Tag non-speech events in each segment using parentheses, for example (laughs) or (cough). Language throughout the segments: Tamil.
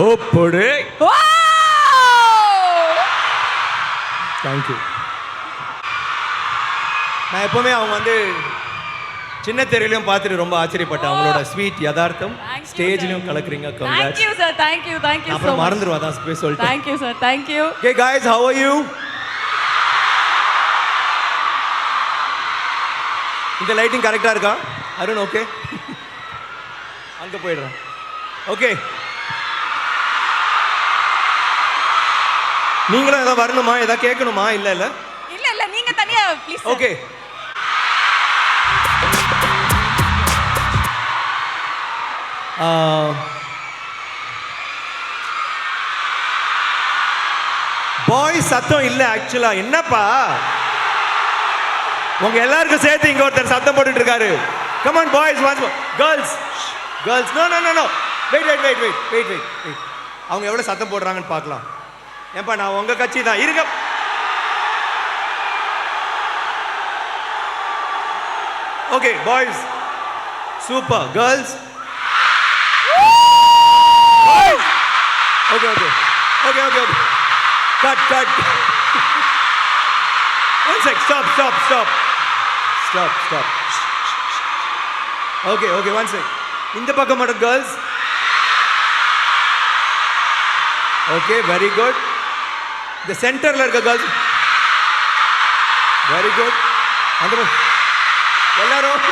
ஓப்படு ஓ தேங்க்யூ நான் எப்பவுமே அவங்க வந்து சின்ன தெருவிலையும் பார்த்துட்டு ரொம்ப ஆச்சரியப்பட்டேன். அவங்களோட ஸ்வீட் யதார்த்தம். ஸ்டேஜ்லையும். கலக்குறீங்க. Thank you sir thank you thank you அப்புறம் மறந்துடுவா தான் போய் சொல்லிட்டேன். Thank you sir thank you Okay, guys, how are you? இந்த லைட்டிங் கரெக்டாக இருக்கா? அருண் ஓகே (laughs) அங்கே போயிடுறேன். ஓகே நீங்களும் ஏதாவது வரணுமா? ஏதாவது கேட்கணுமா? இல்லை இல்லை. இல்ல இல்ல. நீங்க தனியா ப்ளீஸ் ஓகே பாய் சத்தம் இல்ல ஆக்சுவலா என்னப்பா? உங்க எல்லாருக்கும் சேர்த்து இங்க ஒருத்தர் சத்தம் போட்டுட்டு இருக்காரு come on boys watch girls girls no no no no wait wait wait wait wait wait wait அவங்க எவ்வளவு சத்தம் போடுறாங்கன்னு பார்க்கலாம். ஏன்பா நான் உங்க கட்சி தான் இருங்க. Okay boys super girls okay okay. Okay okay okay. Cut cut one check stop stop stop stop stop okay okay one check இந்த பக்கம் மட்டும் கேர்ள்ஸ் ஓகே வெரி குட் இந்த சென்டரில் இருக்க கேர்ள்ஸ் வெரி குட் அந்த எல்லாரும்.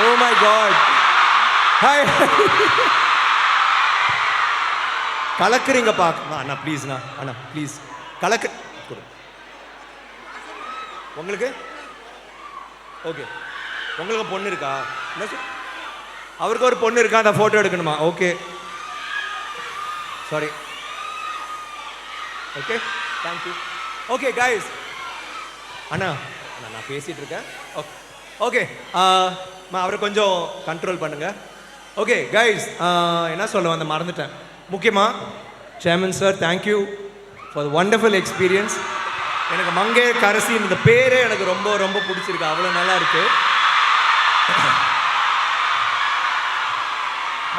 ஓ மை காட் ஹாய் கலக்குறீங்க அண்ணா, அண்ணா ப்ளீஸ்ண்ணா அண்ணா ப்ளீஸ் கலக்கு கொடு. உங்களுக்கு? ஓகே உங்களுக்கு பொண்ணு இருக்கா? என்ன அவருக்கு ஒரு பொண்ணு இருக்கா? அந்த ஃபோட்டோ எடுக்கணுமா? Okay sorry okay thank you okay guys அண்ணா அண்ணா நான் பேசிகிட்டு இருக்கேன் ஓகே ஓகே அவரை கொஞ்சம் கண்ட்ரோல் பண்ணுங்கள் ஓகே கைஸ் என்ன சொல்ல வந்த மறந்துட்டேன். முக்கியமாக chairman sir thank you for wonderful experience எனக்கு மங்கே கரசி இந்த பேரே எனக்கு ரொம்ப ரொம்ப பிடிச்சிருக்கு. அவ்வளோ நல்லா இருக்கு.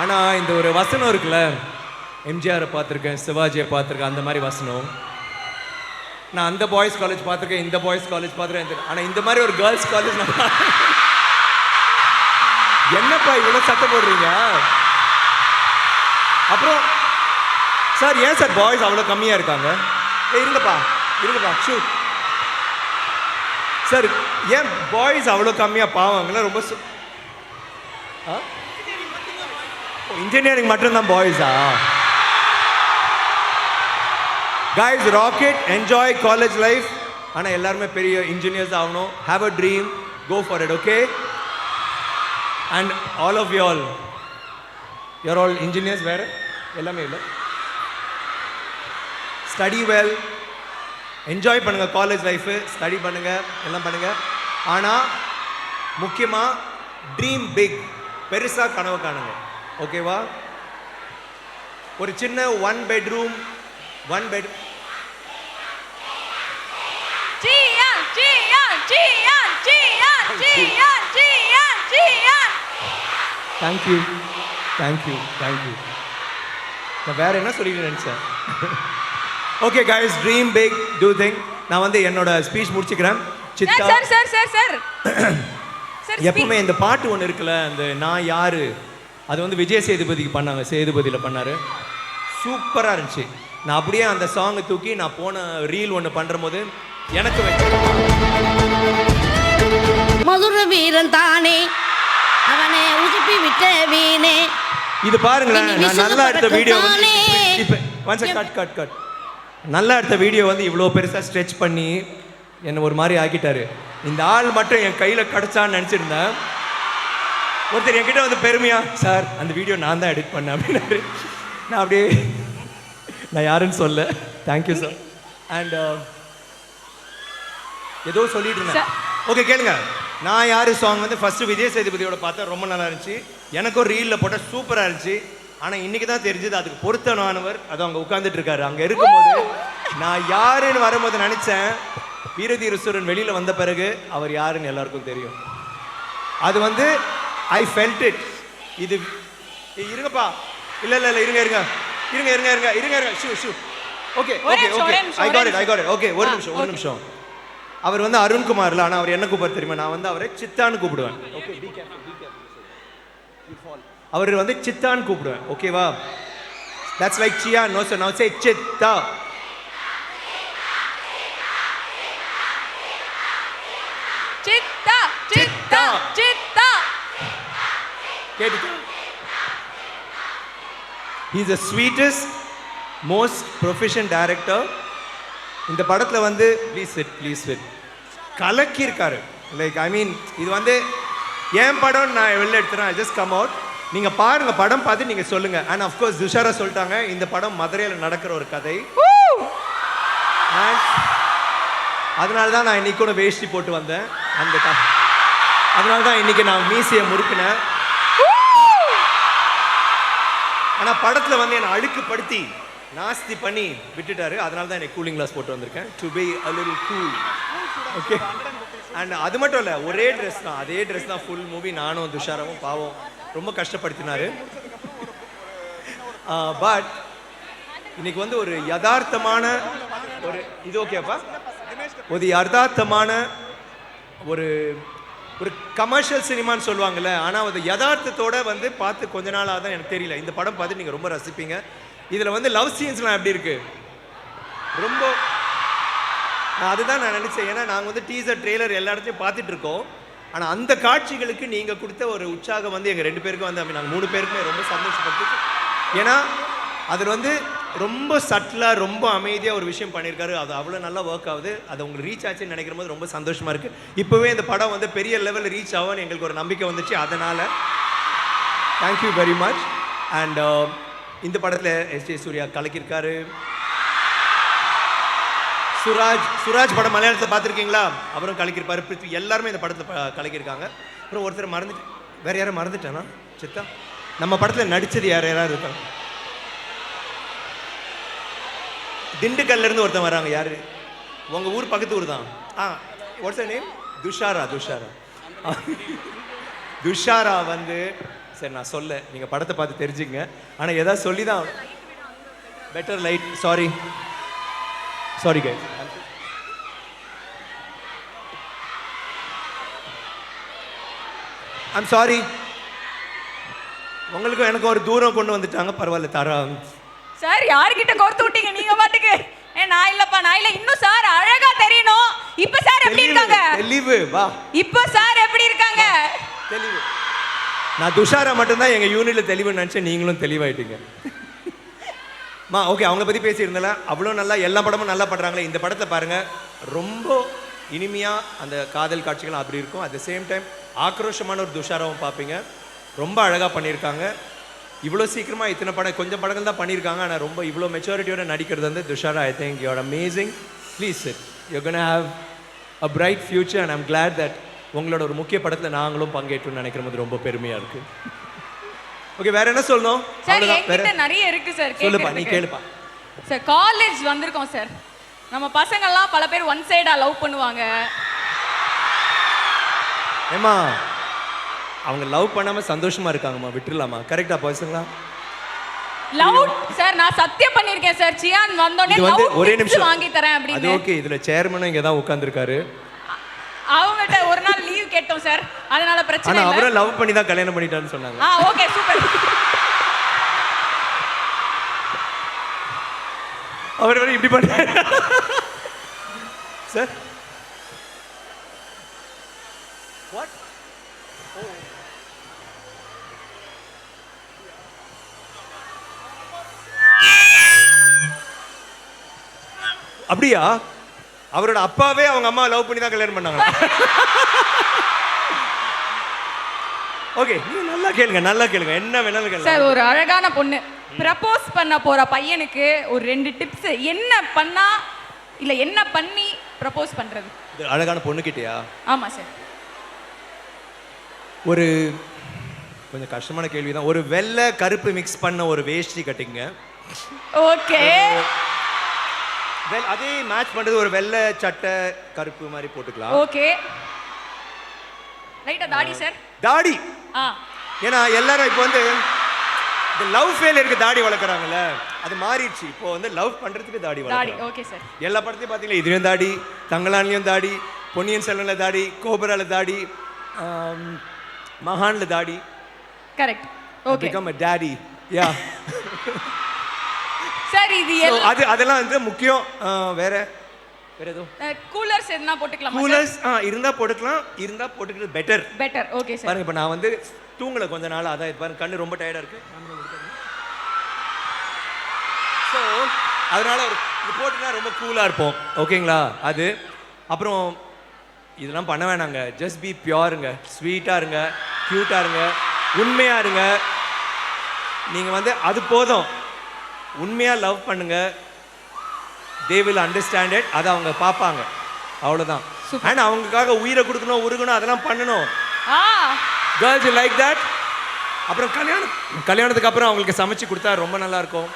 ஆனால் இந்த ஒரு வசனம் இருக்குல்ல எம்ஜிஆரை பார்த்துருக்கேன் சிவாஜியை பார்த்துருக்கேன் அந்த மாதிரி வசனம். நான் அந்த பாய்ஸ் காலேஜ் பார்த்துருக்கேன் இந்த பாய்ஸ் காலேஜ் பார்த்துருக்கேன் ஆனால் இந்த மாதிரி ஒரு கேர்ள்ஸ் காலேஜ் நான் என்னப்பா இவ்வளோ சத்தம் போடுறீங்க? அப்புறம் சார் ஏன் சார் பாய்ஸ் அவ்வளோ கம்மியாக இருக்காங்க? ஏ இருங்கப்பா இருங்கப்பா ஷூ. சார் ஏன் பாய்ஸ் அவ்வளோ கம்மியாக பாவாங்களா ரொம்ப சு- ஆ? இன்ஜினியரிங் மட்டும்தான் பாய்ஸா guys rocket enjoy college life ஆனால் எல்லாருமே பெரிய இன்ஜினியர்ஸ் ஆகணும். Have a dream go for it okay and all of you all you're all engineers வேறு? எல்லாமே இல்லை. ஸ்டடி வெல் என்ஜாய் பண்ணுங்கள் காலேஜ் லைஃபு ஸ்டடி பண்ணுங்கள் எல்லாம் பண்ணுங்கள் ஆனால் முக்கியமாக ட்ரீம் பிக் பெருசாக கனவு காணுங்க. ஓகேவா ஒரு சின்ன one bedroom one bed thank you thank you thank you நான் வேற என்ன சொல்லிட்டு நினச்சேன்? Okay guys dream big to think நான் வந்து என்னோட ஸ்பீச் முடிச்சுக்கிறேன். Chithha. Sir sir sir sir sir எப்பவுமே இந்த பாட்டு ஒன்று இருக்குல்ல அந்த நான் யாரு? அது வந்து விஜய் சேதுபதிக்கு பண்ணாங்க சேதுபதியில் பண்ணாரு. சூப்பராக இருந்துச்சு. நான் அப்படியே அந்த சாங்கை தூக்கி நான் போன ரீல் ஒன்று பண்ணுற போது எனக்கு மதுர வீரன் தானே அவனை உசுப்பி விட்ட வீணே. இது பாருங்களேன் நான் நல்லா எடுத்த வீடியோ வந்து. இப்போ ஒன்ஸ் கட் கட் கட் நல்லா எடுத்த வீடியோ வந்து இவ்வளோ பெருசாக ஸ்ட்ரெச் பண்ணி என்னை ஒரு மாதிரி ஆக்கிட்டாரு. இந்த ஆள் மட்டும் என் கையில் கிடச்சான்னு நினச்சிருந்தேன். ஒருத்தர் என்கிட்ட வந்து பெருமையா சார் அந்த வீடியோ நான் தான் எடிட் பண்ணேன் அப்படின்னாரு. நான் அப்படியே நான் யாருன்னு சொல்ல தேங்க்யூ சார் அண்ட் ஏதோ சொல்லிட்டு இருந்தேன். ஓகே கேளுங்க. நான் யாரு சாங் வந்து ஃபர்ஸ்ட் விஜய் சேதுபதியோட பார்த்தா ரொம்ப நல்லா இருந்துச்சு. எனக்கும் ரீல்ல போட்ட சூப்பரா இருந்துச்சு. ஆனா இன்னைக்கு தான் தெரிஞ்சது அதுக்கு பொருத்தமானவர் அது அங்க உட்கார்ந்துட்டு இருக்காரு. அங்க இருக்கும்போது நான் யாருன்னு வரும்போது நினைச்சேன். வீரதீரசுரன் வெளியில வந்த பிறகு அவர் யாருன்னு எல்லாருக்கும் தெரியும். அது வந்து ஐ ஃபெல்ட் இட் இது இருங்கப்பா. இல்ல இல்ல இல்ல இருங்க இருங்க. இருங்க இருங்க இருங்க இருங்க இருங்க. Shoo shoo. Okay okay okay I got it I got it okay ஒரு நிமிஷம் ஒரு. நிமிஷம். அவர் வந்து அருண்குமார்ல ஆனா அவர் என்ன கூப்பிட தெரியுமா? நான் வந்து அவரை சித்தான்னு கூப்பிடுவேன். ஓகே பி அவர் வந்து சித்தான்னு கூப்பிடுவேன். ஓகேவா that's like chia no sir no say Chithha. Chithha Chithha Chithha. கேட்டுக்கோ is the sweetest most profession director இந்த படத்தில் வந்து ப்ளீஸ் விட் ப்ளீஸ் விட் கலக்கியிருக்காரு. லைக் ஐ மீன் இது வந்து என் படம் நான் வெளில எடுத்துறேன். ஜஸ்ட் கம் அவுட் நீங்கள் பாருங்கள் படம் பார்த்து நீங்கள் சொல்லுங்கள் அண்ட் அஃப்கோர்ஸ் துஷாரா சொல்லிட்டாங்க இந்த படம் மதுரையில் நடக்கிற ஒரு கதை. அதனால தான் நான் இன்னைக்கு கூட வேஷ்டி போட்டு வந்தேன். அந்த அதனால தான் இன்னைக்கு நான் மீசியை முறுக்கினேன். ஆனால் படத்தில் வந்து என்னை அழுக்குப்படுத்தி நாஸ்தி பண்ணி விட்டுட்டாரு. அதனால தான் எனக்கு கூலிங் கிளாஸ் போட்டு வந்திருக்கேன். To be a cool okay and அது மட்டும் இல்லை ஒரே ட்ரெஸ் தான். அதே ட்ரெஸ் தான் ஃபுல் மூவி நானும் துஷாராவும் பாவம் ரொம்ப கஷ்டப்படுத்தினாரு. பட் இன்னைக்கு வந்து ஒரு யதார்த்தமான ஒரு இது ஓகேப்பா ஒரு யதார்த்தமான ஒரு ஒரு கமர்ஷியல் சினிமான்னு சொல்லுவாங்கல்ல ஆனால் அது யதார்த்தத்தோட வந்து பார்த்து கொஞ்ச நாளாக தான் எனக்கு தெரியல. இந்த படம் பார்த்து நீங்கள் ரொம்ப ரசிப்பீங்க. இதில் வந்து லவ் சீன்ஸ்லாம் எப்படி இருக்குது ரொம்ப நான் அதுதான் நான் நினச்சேன். ஏன்னா நாங்கள் வந்து டீசர் ட்ரெய்லர் எல்லா இடத்தையும் பார்த்துட்டு இருக்கோம். ஆனால் அந்த காட்சிகளுக்கு நீங்கள் கொடுத்த ஒரு உற்சாகம் வந்து எங்கள் ரெண்டு பேருக்கும் வந்து நாங்கள் மூணு பேருக்குமே ரொம்ப சந்தோஷப்பட்டு ஏன்னா அதில் வந்து ரொம்ப சட்டிலாக ரொம்ப அமைதியாக ஒரு விஷயம் பண்ணியிருக்காரு அது அவ்வளோ நல்லா ஒர்க் ஆகுது. அது உங்களுக்கு ரீச் ஆச்சுன்னு நினைக்கிற போது ரொம்ப சந்தோஷமாக இருக்குது இப்போவே இந்த படம் வந்து பெரிய லெவலில் ரீச் ஆகும்னு எங்களுக்கு ஒரு நம்பிக்கை வந்துச்சு. அதனால் தேங்க்யூ வெரி மச் அண்ட் இந்த படத்தில் எஸ் ஜே சூர்யா கலக்கியிருக்காரு. சுராஜ் சுராஜ் படம் மலையாளத்தை பார்த்துருக்கீங்களா? அவரும் கலக்கியிருப்பாரு. பிருத்வி எல்லாருமே இந்த படத்தில் கலக்கியிருக்காங்க. அப்புறம் ஒருத்தர் மறந்துட்டு வேறு யாரும் மறந்துட்டேனா? சித்தா? நம்ம படத்தில் நடித்தது யார்? யாராவது இருக்காங்க திண்டுக்கல்ல இருந்து ஒருத்தன் வராங்க யாரு? உங்க ஊர் பக்கத்து ஊர் தான். Ah what's name Dushara Dushara. Dushara வந்து சரி நான் சொல்ல. நீங்க படத்தை பார்த்து தெரிஞ்சுங்க ஆனா ஏதாவது சொல்லி தான் better light sorry sorry guy I'm sorry உங்களுக்கும் எனக்கு ஒரு தூரம் கொண்டு வந்துட்டாங்க. பரவாயில்ல தரா சார் யார்கிட்ட கோர்த்து விட்டீங்க? நீங்க பாட்டுக்கு. ஏ நான் இல்லப்பா நான் இல்ல. இன்னும் சார் அழகா தெரியணும். இப்ப சார் எப்படி இருக்காங்க? தெளிவு வா. இப்ப சார் எப்படி இருக்காங்க? தெளிவு. நான் துஷாரா மட்டும்தான் எங்க யூனிட்ல தெளிவு நினைச்சேன். நீங்களும் தெளிவாயிட்டீங்க. மா ஓகே அவங்க பத்தி பேசியிருந்தல அவ்வளோ நல்லா எல்லா படமும் நல்லா பண்றாங்களே இந்த படத்தை பாருங்க ரொம்ப இனிமையா அந்த காதல் காட்சிகள் அப்படி இருக்கும். அட் த சேம் டைம் ஆக்ரோஷமான ஒரு துஷாராவும் பார்ப்பீங்க. ரொம்ப அழகா பண்ணியிருக்காங்க. இவ்வளோ சீக்கிரமா இத்தனை படம் கொஞ்சம் படங்கள் தான் பண்ணியிருக்காங்க. ஆனால் ரொம்ப இவ்வளோ மெச்சூரிட்டியோட நடிக்கிறது வந்து Dushara I think you're amazing please sir you gonna have a bright future and I'm glad that உங்களோட ஒரு முக்கிய படத்தில் நாங்களும் பங்கேற்றோம்னு நினைக்கிற போது ரொம்ப பெருமையா இருக்கு. ஓகே வேற என்ன சொல்லணும்? சார் நிறைய இருக்கு சார் சொல்லுப்பா நீ. கேளுப்பா. சார் காலேஜ் வந்திருக்கோம் சார் நம்ம பசங்கள்லாம் பல பேர் ஒன் சைடா லவ் பண்ணுவாங்க. ஏமா அவங்க லவ் பண்ணாம சந்தோஷமா இருக்காங்கம்மா விட்டுறலாமா? கரெக்டா பசங்களா? லவ் சார் நான் சத்தியம் பண்ணிருக்கேன் சார் சியான் வந்தோடனே இது வந்து ஒரே நிமிஷம். வாங்கி தரேன் அது அப்படின்னு. ஓகே இதுல சேர்மனும் இங்க தான் உட்கார்ந்திருக்காரு. அவங்ககிட்ட ஒரு நாள் லீவ் கேட்டோம் சார் அதனால பிரச்சனை இல்ல. அவரும் லவ் பண்ணி தான் கல்யாணம் பண்ணிட்டான்னு சொன்னாங்க. ஆ ஓகே சூப்பர் அவர் இப்படி பண்ண சார் அப்படியா? அவரோட அப்பாவே அவங்க அம்மா லவ் பண்ணி தான் கல்யாணம் பண்ணாங்க. ஓகே நீங்க நல்லா கேளுங்க நல்லா கேளுங்க. என்ன வேணாலும் கேளுங்க. சார் ஒரு அழகான பொண்ணு. ப்ரப்போஸ் பண்ண போற பையனுக்கு ஒரு ரெண்டு டிப்ஸ் என்ன பண்ணா இல்ல என்ன பண்ணி ப்ரப்போஸ் பண்றது? அழகான பொண்ணுக்கிட்டயா ஆமா சார். ஒரு கொஞ்சம் கஷ்டமான கேள்வி தான் ஒரு வெள்ளை கருப்பு மிக்ஸ் பண்ண ஒரு வேஷ்டி கட்டிங்க. ஓகே வெல் அதே மேட்ச் பண்றது ஒரு வெள்ளை சட்டை கருப்பு மாதிரி போட்டுக்கலாம். ஓகே. லைட்டா தாடி சார் தாடி. ஆ. ஏன்னா எல்லாரும் இப்போ வந்து இந்த லவ் ஃபெயிலியருக்கு தாடி வளர்க்குறாங்கல்ல அது மாறிடுச்சு. இப்போ வந்து லவ் பண்றதுக்கு தாடி தாடி வளர்க்குறாங்க. ஓகே சார் எல்லா படத்தையும் பார்த்தீங்களா? இதுலயும் தாடி தங்கலான்லயும் தாடி பொன்னியின் செல்வன்ல தாடி கோபுரால தாடி மகான்ல தாடி. Correct okay become a daddy yeah sir இது அது அதெல்லாம் வந்து முக்கியம் வேற வேற எதுவும்? கூலர்ஸ் எதுனா போட்டுக்கலாமா கூலர்ஸ் ஆ இருந்தா போட்டுக்கலாம் இருந்தா போட்டுக்கிறது பெட்டர் பெட்டர் ஓகே சார் பாருங்க இப்போ நான் வந்து தூங்கல கொஞ்ச நாள் அதான் பாருங்க கண்ணு ரொம்ப டயர்டா இருக்கு. ஸோ அதனால ஒரு இது போட்டுனா ரொம்ப கூலா இருப்போம் ஓகேங்களா அது அப்புறம் இதெல்லாம் பண்ண வேணாங்க. ஜஸ்ட் பி பியோருங்க ஸ்வீட்டா இருங்க க்யூட்டா இருங்க உண்மையா இருங்க. நீங்க வந்து அது போதும். உண்மையா லவ் பண்ணுங்க. தே வில் அண்டர்ஸ்டாண்ட் இட் அதை அவங்க பார்ப்பாங்க. அவ்வளவுதான். அண்ட் அவங்களுக்காக உயிரை கொடுக்கணும் உருகணும் அதெல்லாம் பண்ணணும். கேர்ள்ஸ் லைக் தட் அப்புறம் கல்யாணம். கல்யாணத்துக்கு அப்புறம் அவங்களுக்கு சமைச்சு கொடுத்தா ரொம்ப நல்லா இருக்கும்.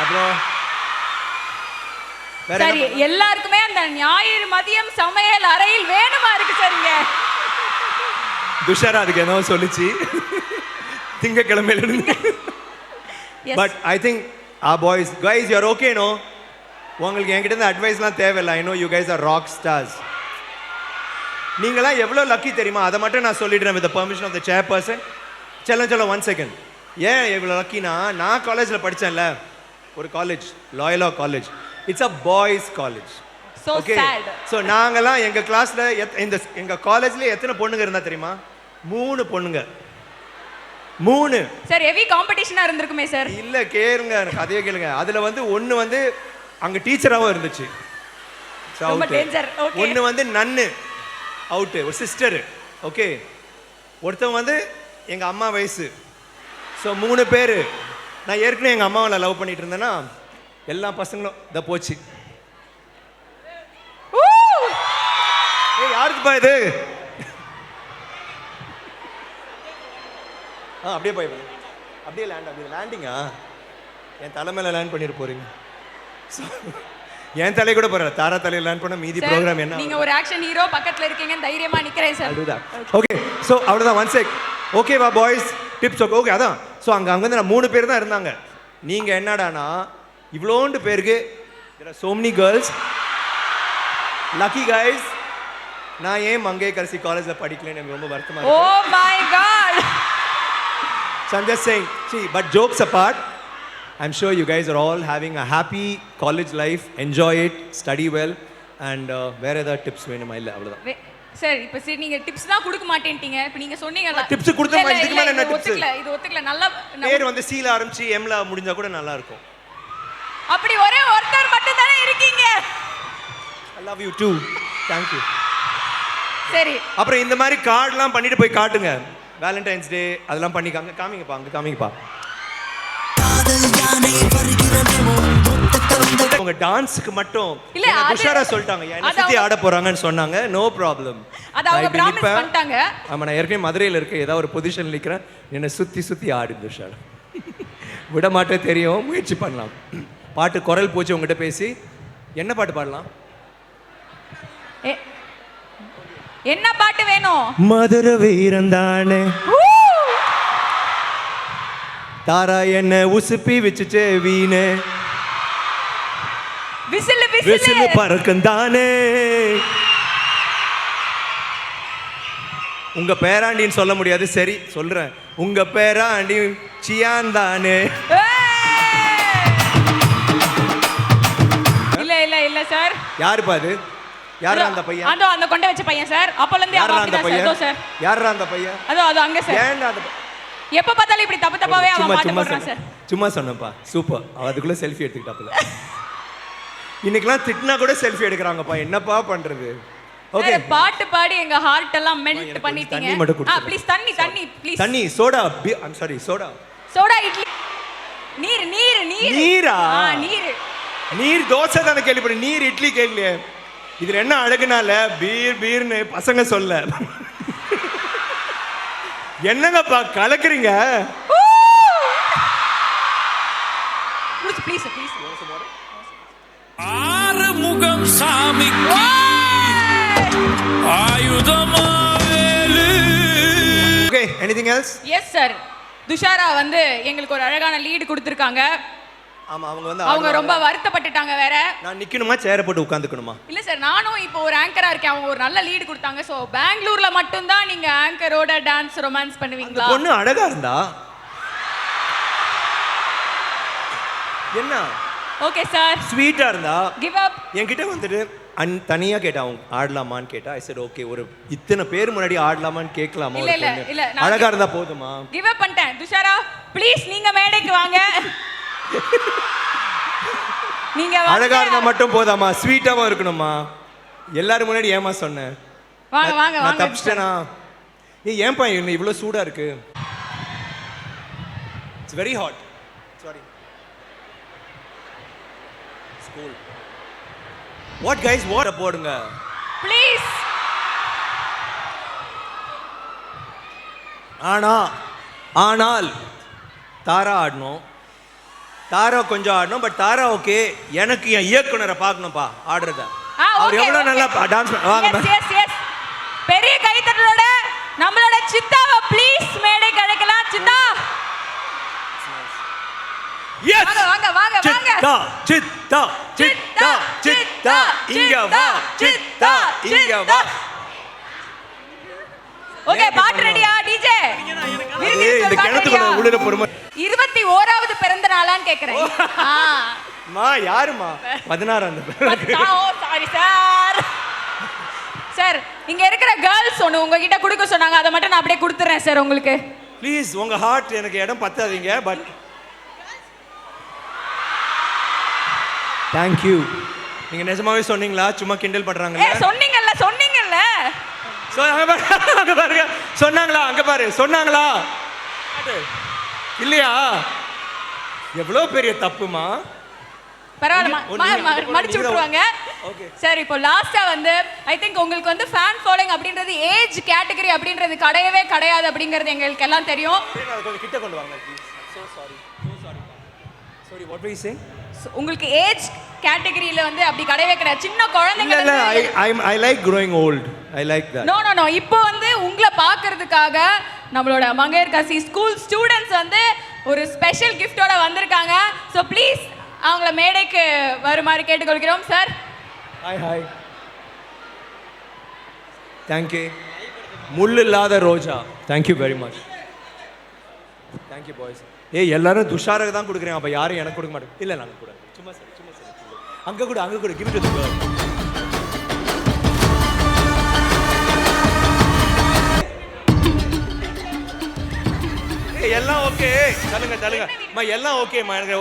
அப்புறம் சரி எல்லாருக்குமே அந்த ஞாயிறு மதியம் சமையல் அறையில் வேணுமா இருக்கு சார் இங்க துஷாரா அதுக்கு என்னவோ சொல்லுச்சு. திங்கக்கிழமையில இருந்து. But I think ah boys guys you're okay no உங்களுக்கு என்கிட்ட இருந்து அட்வைஸ்லாம் தேவையில்லை. I know you guys are rock stars நீங்களாம் எவ்வளோ லக்கி தெரியுமா? அதை மட்டும் நான் சொல்லிடுறேன் with permission of the chair person செல்லம் செல்லம் ஒன் செகண்ட் ஏன் இவ்வளோ லக்கினா நான் காலேஜில் படித்தேன்ல ஒரு college Loyola college it's a boys college So sad. So நாங்கெல்லாம் எங்கள் கிளாஸில் இந்த எங்கள் காலேஜ்ல எத்தனை பொண்ணுங்க இருந்தா தெரியுமா? மூணு பொண்ணுங்க. மூணு. சார் ஹெவி காம்படிஷனா இருந்திருக்குமே சார் இல்ல கேளுங்க எனக்கு அதையே கேளுங்க. அதுல வந்து ஒண்ணு வந்து அங்க டீச்சராகவும் இருந்துச்சு. ரொம்ப okay. ஒண்ணு வந்து நன்னு. அவுட்டு ஒரு சிஸ்டர் ஓகே ஒருத்தன் வந்து எங்க அம்மா வயசு. ஸோ மூணு பேர். நான் ஏற்கனவே எங்க அம்மாவை லவ் பண்ணிட்டு இருந்தேன்னா எல்லா பசங்களும் இதை போச்சு. ஏய் யாருக்குப்பா இது? ஆ அப்படியே போய். அப்படியே லேண்ட் அப்படியே லேண்டிங்கா என் தலை மேல லேண்ட் பண்ணிட்டு போறீங்க. So, என் தலை கூட போறல தாரா தலையில லேண்ட் பண்ண மீதி ப்ரோக்ராம் என்ன? நீங்க ஒரு ஆக்ஷன் ஹீரோ பக்கத்துல இருக்கீங்க தைரியமா நிக்கிறேன் சார் ஓகே ஸோ அவ்வளோதான் ஒன் செக் ஓகேவா பாய்ஸ் டிப்ஸ் ஓகே ஓகே அதான். ஸோ அங்கே அங்கே நான் மூணு பேர் தான் இருந்தாங்க. நீங்கள் என்னடானா இவ்வளோண்டு பேருக்கு so many girls lucky guys நான் ஏன் மங்கை கரசி காலேஜில் படிக்கலன்னு எனக்கு ரொம்ப வருத்தமாக ஓ இருக்கு my god So I'm just saying, see, but jokes apart, I'm sure you guys are all having a happy college life. Enjoy it, study well, and uh, where other tips வேணுமா? இல்லை அவ்வளோதான் சார் இப்ப சரி நீங்க டிப்ஸ் தான் கொடுக்க மாட்டேன்ட்டீங்க. இப்ப நீங்க சொன்னீங்கல்ல. tips கொடுத்தோமா, இல்ல, இதுக்கு மேல என்ன tips? ஒத்துக்கல இது ஒத்துக்கல. நல்லா பேர் வந்து சீல ஆரம்பிச்சு எம்ல முடிஞ்சா கூட நல்லா இருக்கும் அப்படி ஒரே ஒருத்தர் மட்டும் தானே இருக்கீங்க I love you too thank you சரி. அப்புறம் இந்த மாதிரி கார்டெலாம் பண்ணிட்டு போய் காட்டுங்க. வேலண்டைன்ஸ் டே அதெல்லாம் பண்ணி காங்க காமிங்கப்பா அங்கே காமிங்கப்பா. உங்க டான்ஸுக்கு மட்டும் இல்ல, துஷாரா சொல்லிட்டாங்க. என்ன சுத்தி ஆட போறாங்கன்னு சொன்னாங்க. நோ ப்ராப்ளம் அது அவங்க ப்ராமிஸ் பண்ணிட்டாங்க. ஆமா நான் ஏற்கனவே மதுரையில் இருக்க ஏதாவது ஒரு பொசிஷன் நிற்கிறேன் என்னை சுத்தி சுத்தி ஆடு துஷாரா. விட மாட்டேன் தெரியும். முயற்சி பண்ணலாம். பாட்டு குரல் போச்சு உங்ககிட்ட பேசி. என்ன பாட்டு பாடலாம்? என்ன பாட்டு வேணும்? மதுரை வீரன் தானே! தாரா என்ன உசுப்பி வச்சுச்சே வீணே. Whistle whistle. பறக்கும் தானே. உங்க பேராண்டின்னு சொல்ல முடியாது. சரி சொல்றேன். உங்க பேராண்டி சியான் தானே! இல்ல இல்ல இல்ல சார். யாருப்பா அது? யாரா அந்த பையன்? அதோ அந்த கொண்டை வச்ச பையன் சார். அப்பல இருந்தே யாரா அந்த சார். அதோ பையன் சார். யாரா அந்த பையன்? அதோ அதோ அங்க சார். ஏன்டா அந்த எப்ப பார்த்தாலும் இப்படி தப்பு தப்பாவே அவன் சும்மா போடுறான் சார். சும்மா சொன்னேன்ப்பா. சூப்பர். அதுக்குள்ள செல்ஃபி எடுத்துக்கிட்டாப்புல. இன்னைக்கெல்லாம் திட்டினா கூட செல்ஃபி எடுக்கிறாங்கப்பா. என்னப்பா பண்றது? ஓகே பாட்டு பாடி எங்க ஹார்ட் எல்லாம் மெல்ட் பண்ணிட்டீங்க. ஆ. ப்ளீஸ் தண்ணி தண்ணி ப்ளீஸ் தண்ணி soda I'm sorry soda. Soda idli. நீர் நீர் நீர். நீரா? நீர். நீர் தோசை தானே கேள்விப்படும் நீர் இட்லி கேட்கலையே இதுல என்ன அழகுனால பீர் பீர்னு பசங்க சொல்ல. என்னங்கப்பா கலக்குறீங்க? ப்ளீஸ் ப்ளீஸ் ப்ளீஸ் ஆறுமுகம் சாமிக்கு ஆயுதமாவேலு. Okay anything else yes sir Dushara வந்து எங்களுக்கு ஒரு அழகான லீடு கொடுத்துருக்காங்க. ஆமா அவங்க வந்து அவங்க. ரொம்ப வருத்தப்பட்டுட்டாங்க வேற. நான் நிக்கணுமா? சேரை போட்டு உட்காந்துக்கணுமா? இல்ல சார் நானும் இப்போ ஒரு ஆங்கரா இருக்கேன். அவங்க ஒரு நல்ல லீடு கொடுத்தாங்க. சோ பெங்களூர்ல மட்டும்தான் நீங்க ஆங்கரோட டான்ஸ் ரொமான்ஸ் பண்ணுவீங்களா? பொண்ணு அழகா இருந்தா? என்ன? ஓகே சார் ஸ்வீட்டா இருந்தா? கிவ் அப் என்கிட்ட வந்துட்டு அன் தனியா கேட்டா அவங்க ஆடலாமான்னு கேட்டா? ஐ சரி ஓகே ஒரு இத்தனை பேர் முன்னாடி ஆடலாமான்னு கேட்கலாமா இல்ல, இல்ல? இல்ல, அழகா இருந்தா போதுமா? கிவ் அப் பண்ணிட்டேன். துஷாரா ப்ளீஸ் நீங்க மேடைக்கு வாங்க. நீங்க அழகா இருந்தா மட்டும் போதாமா ஸ்வீட்டாவும் இருக்கணுமா எல்லாரும் முன்னாடி ஏமா சொன்னேன் வாங்க வாங்க நான் தப்பிச்சிட்டேனா? ஏய் ஏன்பா இன்னும் இவ்வளவு சூடா இருக்கு? It's very hot sorry school what guys what போடுங்க. ப்ளீஸ் ஆனா ஆனால் தாரா ஆடணும். தாரா கொஞ்சம் ஆடணும் பட் தாரா ஓகே எனக்கு என் இயக்குனரை பார்க்கணும்ப்பா ஆடுறத. அவர் ஓகே எவ்வளவு நல்லா டான்ஸ் வாங்க எஸ் எஸ் எஸ் பெரிய கைத்தட்டலோட நம்மளோட சித்தாவை ப்ளீஸ் மேடைக்கு அழைக்கலாம் சித்தா! Yes! வாங்க வாங்க வாங்க சித்தா சித்தா சித்தா சித்தா இங்க வா சித்தா இங்க வா. ஓகே பாட்டு ரெடியா டிஜே இந்த கிணத்துக்குள்ள உளுர பொறுமை. நாளான்னு கேக்குறேன். மா யாருமா பதினாறாம் தேதி. Sorry sir. சார் இங்க இருக்கிற கேர்ள்ஸ் ஒன்று உங்ககிட்ட கொடுக்க சொன்னாங்க. அதை மட்டும் நான் அப்படியே கொடுத்துறேன் சார் உங்களுக்கு. ப்ளீஸ் உங்க ஹார்ட் எனக்கு இடம் பத்தாதீங்க பட் தேங்க் யூ நீங்க நிஜமாவே சொன்னீங்களா? சும்மா கிண்டல் ஏ பண்றாங்கல்ல சொன்னீங்கல்ல. சொன்னீங்கல்ல அங்க பாருங்க. சொன்னாங்களா? அங்க பாரு சொன்னாங்களா? இல்லையா? எவ்வளவு பெரிய தப்புமா? பரவாயில்ல ம- ஒரு ம- நீங்க- ம- நீங்க மடிச்சு விட்டுருவாங்க. சரி இப்போ லாஸ்டா வந்து ஐ திங்க் உங்களுக்கு வந்து ஃபேன் ஃபாலோயிங் அப்படின்றது ஏஜ் கேட்டகரி அப்படின்றது கிடையவே கிடையாது அப்படிங்கிறது எங்களுக்கு எல்லாம் தெரியும். கிட்ட கொண்டு வாங்க so sorry so sorry sorry what why So, உங்களுக்கு ஏஜ் கேட்டகரியில வந்து அப்படி கிடையவே கிடையாது. சின்ன குழந்தைங்க இல்ல I I I like growing old. I like that no no no இப்போ வந்து உங்களை பார்க்கறதுக்காக நம்மளோட மங்கையர் காசி ஸ்கூல் ஸ்டூடெண்ட்ஸ் வந்து ஒரு ஸ்பெஷல் கிஃப்டோட வந்திருக்காங்க. ஸோ ப்ளீஸ் அவங்கள மேடைக்கு வருமாறு கேட்டுக்கொள்கிறோம் sir hi hi thank you முள் இல்லாத ரோஜா. Thank you very much thank you boys ஏய் எல்லாரும் துஷாருக்கு தான் கொடுக்குறேன் அப்போ யாரும் எனக்கு கொடுக்க மாட்டேன் இல்லை நாங்கள் கூட. சும்மா சார் சும்மா சார். அங்கே கூட அங்கே கூட. கிவ் எல்லாம் ஓகே தள்ளுங்க தள்ளுங்க. அம்மா எல்லாம் ஓகேம்மா எனக்கு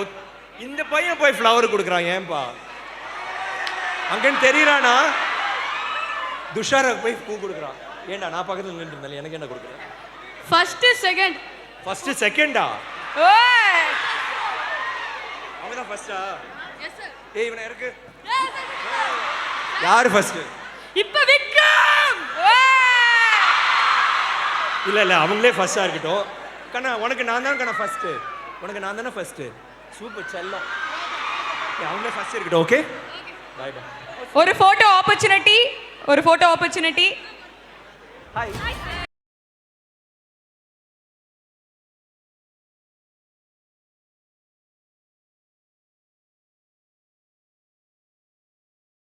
இந்த பையன் போய் ஃப்ளவர் கொடுக்குறான் ஏன்பா? அங்கன்னு தெரியறானா? துஷாரா போய் பூ கொடுக்குறான். ஏன்டா நான் பக்கத்துல நின்று இருந்தேன் எனக்கு என்ன கொடுக்குறேன் ஃபர்ஸ்ட் செகண்ட் ஃபர்ஸ்ட் செகண்டா அவங்க தான் ஃபர்ஸ்டா ஏய் இவனை இருக்கு யார் ஃபர்ஸ்ட் இப்போ விக்ரம்! இல்ல இல்ல அவங்களே ஃபர்ஸ்டா இருக்கட்டும். கண்ணா உனக்கு நான் தான் கண்ணா ஃபர்ஸ்ட் உனக்கு நான் தானே ஃபர்ஸ்ட் சூப்பர் செல்லம். அவங்களே ஃபர்ஸ்ட் இருக்கட்டும் ஓகே பாய் பாய் ஒரு போட்டோ ஆப்பர்ச்சுனிட்டி ஒரு போட்டோ ஆப்பர்ச்சுனிட்டி ஹாய்